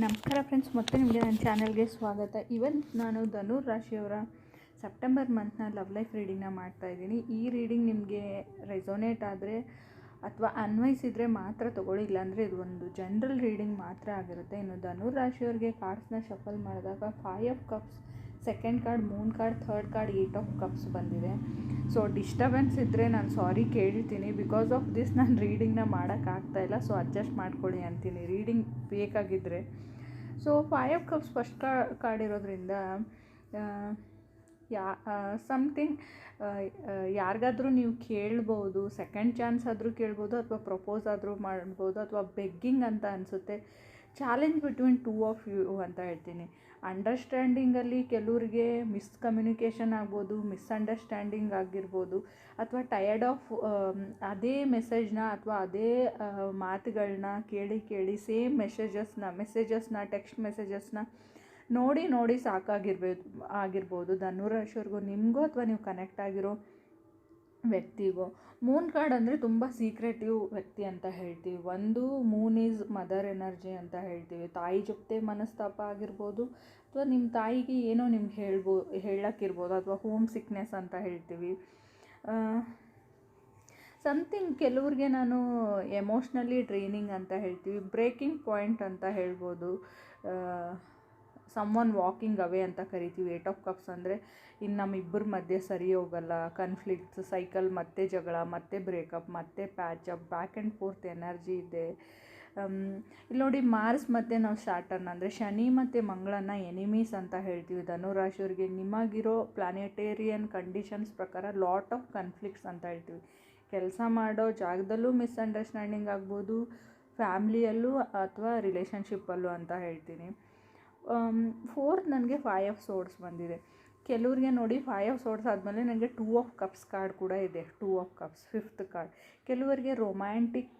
ನಮಸ್ಕಾರ ಫ್ರೆಂಡ್ಸ್ ಮತ್ತೆ ನಿಮಗೆ ನನ್ನ ಚಾನಲ್ಗೆ ಸ್ವಾಗತ. ಇವನ್ ನಾನು ಧನುರ್ ರಾಶಿಯವರ ಸೆಪ್ಟೆಂಬರ್ ಮಂತ್ನ ಲವ್ ಲೈಫ್ ರೀಡಿಂಗ್ನ ಮಾಡ್ತಾಯಿದ್ದೀನಿ ಈ ರೀಡಿಂಗ್ ನಿಮಗೆ ರೆಸೊನೇಟ್ ಆದರೆ ಅಥವಾ ಅನ್ವಯಿಸಿದರೆ ಮಾತ್ರ ತೊಗೊಳ್ಳಿ, ಇಲ್ಲಾಂದರೆ ಇದು ಒಂದು ಜನರಲ್ ರೀಡಿಂಗ್ ಮಾತ್ರ ಆಗಿರುತ್ತೆ. ಇನ್ನು ಧನುರ್ ರಾಶಿಯವ್ರಿಗೆ ಕಾರ್ಡ್ಸ್ನ ಶಫಲ್ ಮಾಡಿದಾಗ five of cups second card moon card third card eight of cups ಬಂದಿದೆ. ಸೊ ಡಿಸ್ಟರ್ಬೆನ್ಸ್ ಇದ್ದರೆ ನಾನು ಸಾರಿ ಕೇಳ್ತೀನಿ ಬಿಕಾಸ್ ಆಫ್ ದಿಸ್ ನಾನು ರೀಡಿಂಗ್ನ ಮಾಡೋಕ್ಕಾಗ್ತಾಯಿಲ್ಲ ಸೊ ಅಡ್ಜಸ್ಟ್ ಮಾಡ್ಕೊಳ್ಳಿ ಅಂತೀನಿ. Reading ಬೇಕಾಗಿದ್ದರೆ so five of cups first card ಇರೋದ್ರಿಂದ ಯಾ ಸಮಥಿಂಗ್ ಯಾರಿಗಾದರೂ ನೀವು ಕೇಳ್ಬೋದು ಸೆಕೆಂಡ್ ಚಾನ್ಸ್ ಆದರೂ ಕೇಳ್ಬೋದು, ಅಥವಾ ಪ್ರಪೋಸ್ ಆದರೂ ಮಾಡ್ಬೋದು, ಅಥವಾ ಬೆಗ್ಗಿಂಗ್ ಅಂತ ಅನಿಸುತ್ತೆ. Challenge between two of you ಅಂತ ಹೇಳ್ತೀನಿ. ಅಂಡರ್ಸ್ಟ್ಯಾಂಡಿಂಗಲ್ಲಿ ಕೆಲವ್ರಿಗೆ ಮಿಸ್ಕಮ್ಯುನಿಕೇಷನ್ ಆಗ್ಬೋದು ಮಿಸ್ಅಂಡರ್ಸ್ಟ್ಯಾಂಡಿಂಗ್ ಆಗಿರ್ಬೋದು, ಅಥವಾ ಟಯರ್ಡ್ ಆಫ್ ಅದೇ ಮೆಸೇಜ್ನ ಅಥವಾ ಅದೇ ಮಾತುಗಳನ್ನ ಕೇಳಿ ಕೇಳಿ ಸೇಮ್ ಮೆಸೇಜಸ್ನ ಮೆಸೇಜಸ್ನ ಟೆಕ್ಸ್ಟ್ ಮೆಸೇಜಸ್ನ ನೋಡಿ ನೋಡಿ ಸಾಕಾಗಿರ್ಬೋದು ಆಗಿರ್ಬೋದು. ಧನುರಾಶಿಯವ್ರಿಗೂ ನಿಮಗೂ ಅಥವಾ ನೀವು ಕನೆಕ್ಟ್ ಆಗಿರೋ ವ್ಯಕ್ತಿಗೂ. ಮೂನ್ ಕಾರ್ಡ್ ಅಂದರೆ ತುಂಬ ಸೀಕ್ರೆಟಿವ್ ವ್ಯಕ್ತಿ ಅಂತ ಹೇಳ್ತೀವಿ. ಒಂದು ಮೂನ್ ಈಸ್ ಮದರ್ ಎನರ್ಜಿ ಅಂತ ಹೇಳ್ತೀವಿ. ತಾಯಿ ಜೊತೆ ಮನಸ್ತಾಪ ಆಗಿರ್ಬೋದು, ಅಥವಾ ನಿಮ್ಮ ತಾಯಿಗೆ ಏನೋ ನಿಮ್ಗೆ ಹೇಳ್ಬೋ, ಹೇಳಕ್ಕಿರ್ಬೋದು, ಅಥವಾ ಹೋಮ್ ಸಿಕ್ನೆಸ್ ಅಂತ ಹೇಳ್ತೀವಿ. ಸಮಥಿಂಗ್ ಕೆಲವ್ರಿಗೆ ನಾನು ಎಮೋಷ್ನಲಿ ಡ್ರೈನಿಂಗ್ ಅಂತ ಹೇಳ್ತೀವಿ. ಬ್ರೇಕಿಂಗ್ ಪಾಯಿಂಟ್ ಅಂತ ಹೇಳ್ಬೋದು. ಸಮ್ ಒನ್ ವಾಕಿಂಗ್ ಅವೇ ಅಂತ ಕರಿತೀವಿ. ಏಟ್ ಆಫ್ ಕಪ್ಸ್ ಅಂದರೆ ಇನ್ನು ನಮ್ಮಿಬ್ಬರ ಮಧ್ಯೆ ಸರಿ ಹೋಗಲ್ಲ. ಕನ್ಫ್ಲಿಕ್ಟ್ಸ್ ಸೈಕಲ್ ಮತ್ತೆ ಜಗಳ, ಮತ್ತೆ ಬ್ರೇಕಪ್ ಮತ್ತೆ patchup back and forth energy ಇದೆ. ಇಲ್ಲಿ ನೋಡಿ ಮಾರ್ಸ್ ಮತ್ತು ನಾವು ಸ್ಟಾರ್ಟರ್ನ ಅಂದರೆ ಶನಿ ಮತ್ತು ಮಂಗಳನ ಎನಿಮೀಸ್ ಅಂತ ಹೇಳ್ತೀವಿ. ಧನುರಾಶಿಯವರಿಗೆ ನಿಮಗಿರೋ ಪ್ಲಾನೆಟೇರಿಯನ್ ಕಂಡೀಷನ್ಸ್ ಪ್ರಕಾರ ಲಾಟ್ ಆಫ್ ಕನ್ಫ್ಲಿಕ್ಟ್ಸ್ ಅಂತ ಹೇಳ್ತೀವಿ. ಕೆಲಸ ಮಾಡೋ ಜಾಗದಲ್ಲೂ ಮಿಸ್ಅಂಡರ್ಸ್ಟ್ಯಾಂಡಿಂಗ್ ಆಗ್ಬೋದು ಫ್ಯಾಮ್ಲಿಯಲ್ಲೂ ಅಥವಾ ರಿಲೇಷನ್ಶಿಪ್ಪಲ್ಲೂ ಅಂತ ಹೇಳ್ತೀನಿ. ಫೋರ್ತ್ ನನಗೆ ಫೈವ್ ಆಫ್ ಸೋಡ್ಸ್ ಬಂದಿದೆ. ಕೆಲವ್ರಿಗೆ ನೋಡಿ ಫೈವ್ ಆಫ್ ಸೋಡ್ಸ್ ಆದಮೇಲೆ ನನಗೆ ಟೂ ಆಫ್ ಕಪ್ಸ್ ಕಾರ್ಡ್ ಕೂಡ ಇದೆ. Two of cups fifth card ಕೆಲವರಿಗೆ ರೊಮ್ಯಾಂಟಿಕ್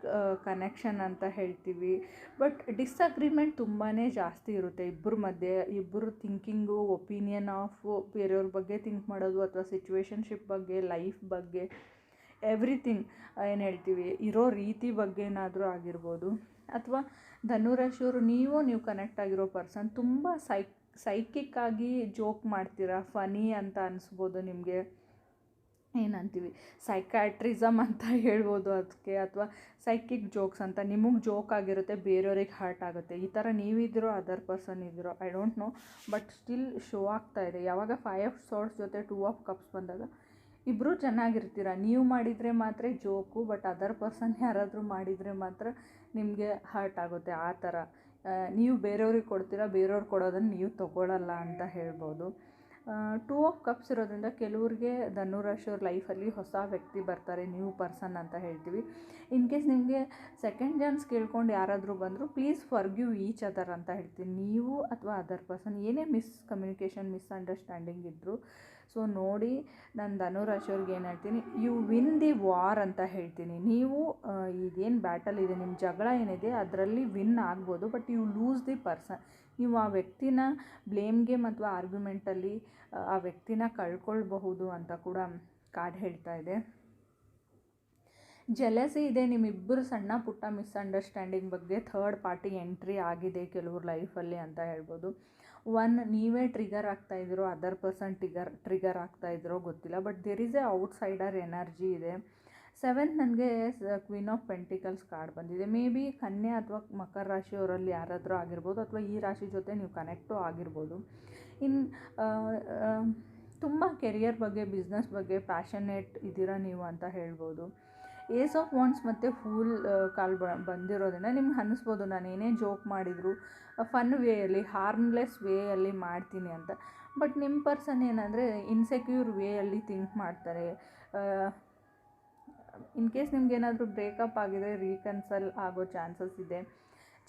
ಕನೆಕ್ಷನ್ ಅಂತ ಹೇಳ್ತೀವಿ. ಬಟ್ ಡಿಸ್ಅಗ್ರಿಮೆಂಟ್ ತುಂಬಾ ಜಾಸ್ತಿ ಇರುತ್ತೆ. ಇಬ್ಬರ ಮಧ್ಯೆ ಇಬ್ಬರು ಥಿಂಕಿಂಗು ಒಪಿನಿಯನ್ ಆಫ್ ಬೇರೆಯವ್ರ ಬಗ್ಗೆ ಥಿಂಕ್ ಮಾಡೋದು ಅಥವಾ ಸಿಚುವೇಶನ್ಶಿಪ್ ಬಗ್ಗೆ ಲೈಫ್ ಬಗ್ಗೆ ಎವ್ರಿಥಿಂಗ್ ಏನು ಹೇಳ್ತೀವಿ? ಇರೋ ರೀತಿ ಬಗ್ಗೆ ಏನಾದರೂ ಆಗಿರ್ಬೋದು. ಅಥವಾ ಧನುರಾಶಿಯವರು ನೀವು ನೀವು ಕನೆಕ್ಟ್ ಆಗಿರೋ ಪರ್ಸನ್ ತುಂಬ ಸೈಕ್ ಸೈಕಿಕ್ ಆಗಿ ಜೋಕ್ ಮಾಡ್ತೀರಾ? ಫನಿ ಅಂತ ಅನಿಸ್ಬೋದು ನಿಮಗೆ. ಏನಂತೀವಿ? ಸೈಕ್ಯಾಟ್ರಿಸಮ್ ಅಂತ ಹೇಳ್ಬೋದು ಅದಕ್ಕೆ ಅಥವಾ ಸೈಕಿಕ್ ಜೋಕ್ಸ್ ಅಂತ. ನಿಮಗೆ ಜೋಕ್ ಆಗಿರುತ್ತೆ, ಬೇರೆಯವ್ರಿಗೆ ಹರ್ಟ್ ಆಗುತ್ತೆ. ಈ ಥರ ನೀವಿದ್ರೋ other person ಇದ್ರೋ I don't know but still show ಆಗ್ತಾ ಇದೆ. ಯಾವಾಗ ಫೈವ್ ಆಫ್ ಸೋರ್ಸ್ ಜೊತೆ ಟೂ ಆಫ್ ಕಪ್ಸ್ ಬಂದಾಗ ಇಬ್ಬರೂ ಚೆನ್ನಾಗಿರ್ತೀರ? ನೀವು ಮಾಡಿದರೆ ಮಾತ್ರ ಜೋಕು ಬಟ್ ಅದರ್ ಪರ್ಸನ್ ಯಾರಾದರೂ ಮಾಡಿದರೆ ಮಾತ್ರ ನಿಮಗೆ ಹರ್ಟ್ ಆಗುತ್ತೆ ಆ ಥರ. ನೀವು ಬೇರೆಯವ್ರಿಗೆ ಕೊಡ್ತೀರ ಬೇರೆಯವ್ರು ಕೊಡೋದನ್ನು ನೀವು ತೊಗೊಳ್ಳಲ್ಲ ಅಂತ ಹೇಳ್ಬೋದು. ಟೂ ಆಫ್ ಕಪ್ಸ್ ಇರೋದ್ರಿಂದ ಕೆಲವ್ರಿಗೆ ಧನುರಾಶಿಯವ್ರ ಲೈಫಲ್ಲಿ ಹೊಸ ವ್ಯಕ್ತಿ ಬರ್ತಾರೆ ನ್ಯೂ ಪರ್ಸನ್ ಅಂತ ಹೇಳ್ತೀವಿ. ಇನ್ ಕೇಸ್ ನಿಮಗೆ ಸೆಕೆಂಡ್ ಚಾನ್ಸ್ ಕೇಳ್ಕೊಂಡು ಯಾರಾದರೂ ಬಂದರೂ ಪ್ಲೀಸ್ ಫರ್ಗ್ಯೂ ಈಚ್ ಅದರ್ ಅಂತ ಹೇಳ್ತೀನಿ ನೀವು ಅಥವಾ ಅದರ್ ಪರ್ಸನ್ ಏನೇ ಮಿಸ್ ಕಮ್ಯುನಿಕೇಷನ್ ಮಿಸ್ಅಂಡರ್ಸ್ಟ್ಯಾಂಡಿಂಗ್ ಇದ್ದರು ಸೊ ನೋಡಿ ನಾನು ಧನುರಾಶಿಯವ್ರಿಗೆ ಏನು ಹೇಳ್ತೀನಿ ಯು ವಿನ್ ದಿ ವಾರ್ ಅಂತ ಹೇಳ್ತೀನಿ. ನೀವು ಇದೇನು ಬ್ಯಾಟಲ್ ಇದೆ ನಿಮ್ಮ ಜಗಳ ಏನಿದೆ, ಅದರಲ್ಲಿ ವಿನ್ ಆಗ್ಬೋದು but you lose the person ನೀವು ಆ ವ್ಯಕ್ತಿನ ಬ್ಲೇಮ್ ಗೇಮ್ ಅಥವಾ ಆರ್ಗ್ಯುಮೆಂಟಲ್ಲಿ ಆ ವ್ಯಕ್ತಿನ ಕಳ್ಕೊಳ್ಬಹುದು ಅಂತ ಕೂಡ ಕಾರ್ಡ್ ಹೇಳ್ತಾ ಇದೆ. ಜೆಲಸಿ ಇದೆ, ನಿಮ್ಮಿಬ್ಬರು ಸಣ್ಣ ಪುಟ್ಟ ಮಿಸ್ಅಂಡರ್ಸ್ಟ್ಯಾಂಡಿಂಗ್ ಬಗ್ಗೆ ಥರ್ಡ್ ಪಾರ್ಟಿ ಎಂಟ್ರಿ ಆಗಿದೆ ಕೆಲವ್ರ ಲೈಫಲ್ಲಿ ಅಂತ ಹೇಳ್ಬೋದು. ಒನ್ ನೀವೇ ಟ್ರಿಗರ್ ಆಗ್ತಾ ಇದ್ರು ಅದರ್ ಪರ್ಸನ್ ಟ್ರಿಗರ್ ಆಗ್ತಾ ಇದ್ರೋ ಗೊತ್ತಿಲ್ಲ but there is a outsider energy ಇದೆ. ಸೆವೆಂತ್ ನನಗೆ ಕ್ವೀನ್ ಆಫ್ ಪೆಂಟಿಕಲ್ಸ್ ಕಾರ್ಡ್ ಬಂದಿದೆ. ಮೇ ಬಿ ಕನ್ಯೆ ಅಥವಾ ಮಕರ ರಾಶಿಯವರಲ್ಲಿ ಯಾರಾದರೂ ಆಗಿರ್ಬೋದು ಅಥವಾ ಈ ರಾಶಿ ಜೊತೆ ನೀವು ಕನೆಕ್ಟು ಆಗಿರ್ಬೋದು. ಇನ್ನು ತುಂಬ ಕೆರಿಯರ್ ಬಗ್ಗೆ ಬಿಸ್ನೆಸ್ ಬಗ್ಗೆ ಪ್ಯಾಷನೇಟ್ ಇದ್ದೀರಾ ನೀವು ಅಂತ ಹೇಳ್ಬೋದು. ಏಸ್ ಆಫ್ ವಾಂಟ್ಸ್ ಮತ್ತು ಫೂಲ್ ಕಾಲ್ ಬ, ಬಂದಿರೋದ್ರಿಂದ ನಿಮ್ಗೆ ಅನ್ನಿಸ್ಬೋದು ನಾನು ಏನೇ ಜೋಕ್ ಮಾಡಿದ್ರು ಫನ್ ವೇಯಲ್ಲಿ ಹಾರ್ಮ್ಲೆಸ್ ವೇಯಲ್ಲಿ ಮಾಡ್ತೀನಿ ಅಂತ. ಬಟ್ ನಿಮ್ಮ ಪರ್ಸನ್ ಏನಂದರೆ ಇನ್ಸೆಕ್ಯೂರ್ ವೇಯಲ್ಲಿ ಥಿಂಕ್ ಮಾಡ್ತಾರೆ. ಇನ್ ಕೇಸ್ ನಿಮ್ಗೆ ಏನಾದರೂ ಬ್ರೇಕಪ್ ಆಗಿದರೆ ರೀಕನ್ಸಲ್ ಆಗೋ ಚಾನ್ಸಸ್ ಇದೆ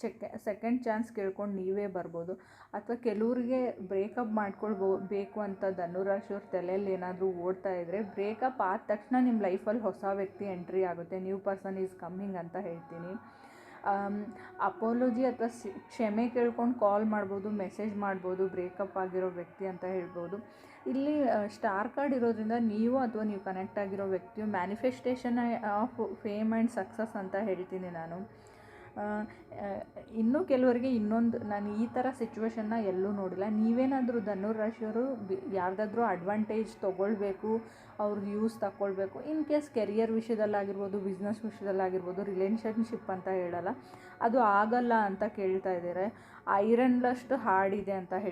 ಚೆಕ್ ಸೆಕೆಂಡ್ ಚಾನ್ಸ್ ಕೇಳ್ಕೊಂಡು ನೀವೇ ಬರ್ಬೋದು. ಅಥವಾ ಕೆಲವ್ರಿಗೆ ಬ್ರೇಕಪ್ ಮಾಡ್ಕೊಳ್ಬೋ, ಬೇಕು ಅಂತ ಧನುರಾಶಿಯವ್ರ ತಲೆಯಲ್ಲಿ ಏನಾದರೂ ಓಡ್ತಾ ಇದ್ದರೆ ಬ್ರೇಕಪ್ ಆದ ತಕ್ಷಣ ನಿಮ್ಮ ಲೈಫಲ್ಲಿ ಹೊಸ ವ್ಯಕ್ತಿ ಎಂಟ್ರಿ ಆಗುತ್ತೆ. ನ್ಯೂ ಪರ್ಸನ್ ಈಸ್ ಕಮ್ಮಿಂಗ್ ಅಂತ ಹೇಳ್ತೀನಿ. ಅಪೋಲಜಿ ಅಥವಾ ಕ್ಷಮೆ ಕೇಳ್ಕೊಂಡು ಕಾಲ್ ಮಾಡ್ಬೋದು ಮೆಸೇಜ್ ಮಾಡ್ಬೋದು ಬ್ರೇಕಪ್ ಆಗಿರೋ ವ್ಯಕ್ತಿ ಅಂತ ಹೇಳ್ಬೋದು. ಇಲ್ಲಿ ಸ್ಟಾರ್ ಕಾರ್ಡ್ ಇರೋದ್ರಿಂದ ನೀವು ಅಥವಾ ನೀವು ಕನೆಕ್ಟ್ ಆಗಿರೋ ವ್ಯಕ್ತಿಯು manifestation of fame and success ಅಂತ ಹೇಳ್ತೀನಿ ನಾನು. ಇನ್ನೂ ಕೆಲವರಿಗೆ ಇನ್ನೊಂದು, ನಾನು ಈ ಥರ ಸಿಚುವೇಶನ್ನ ಎಲ್ಲೂ ನೋಡಿಲ್ಲ. ನೀವೇನಾದರೂ ಧನುರಾಶಿಯವರು ಬಿ, ಯಾರ್ದಾದ್ರೂ ಅಡ್ವಾಂಟೇಜ್ ತೊಗೊಳ್ಬೇಕು ಅವ್ರಿಗೆ ಯೂಸ್ ತಗೊಳ್ಬೇಕು ಇನ್ ಕೇಸ್ ಕೆರಿಯರ್ ವಿಷಯದಲ್ಲಾಗಿರ್ಬೋದು ಬಿಸ್ನೆಸ್ ವಿಷಯದಲ್ಲಾಗಿರ್ಬೋದು ರಿಲೇಷನ್ಶಿಪ್ ಅಂತ ಹೇಳಲ್ಲ, ಅದು ಆಗಲ್ಲ ಅಂತ ಕೇಳ್ತಾ ಇದ್ದಾರೆ. ಐರನ್ಲಷ್ಟು ಹಾಡಿದೆ ಅಂತ ಹೇಳಿ.